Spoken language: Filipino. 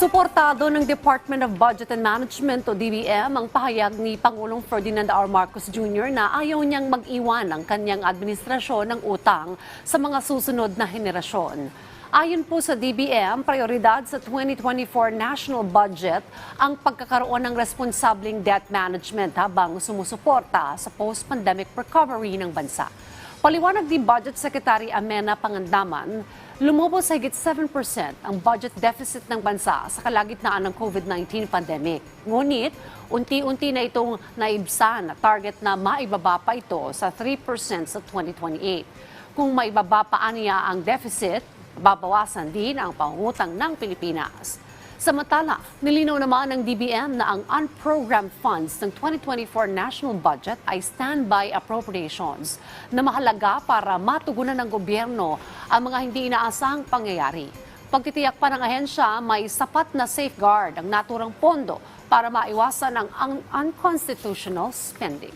Suportado ng Department of Budget and Management o DBM ang pahayag ni Pangulong Ferdinand R. Marcos Jr. na ayaw niyang mag-iwan ng kanyang administrasyon ng utang sa mga susunod na henerasyon. Ayon po sa DBM, prioridad sa 2024 national budget ang pagkakaroon ng responsableng debt management habang sumusuporta sa post-pandemic recovery ng bansa. Paliwanag ni Budget Secretary Amena Pangandaman, lumubos sa higit 7% ang budget deficit ng bansa sa kalagitnaan ng COVID-19 pandemic. Ngunit, unti-unti na itong naibsan na target na maibaba pa ito sa 3% sa 2028. Kung maibaba pa niya ang deficit, babawasan din ang pangungutang ng Pilipinas. Samantala, nilinaw naman ng DBM na ang unprogrammed funds ng 2024 national budget ay standby appropriations na mahalaga para matugunan ng gobyerno ang mga hindi inaasahang pangyayari. Pagtitiyak pa ng ahensya, may sapat na safeguard ang naturang pondo para maiwasan ang un- unconstitutional spending.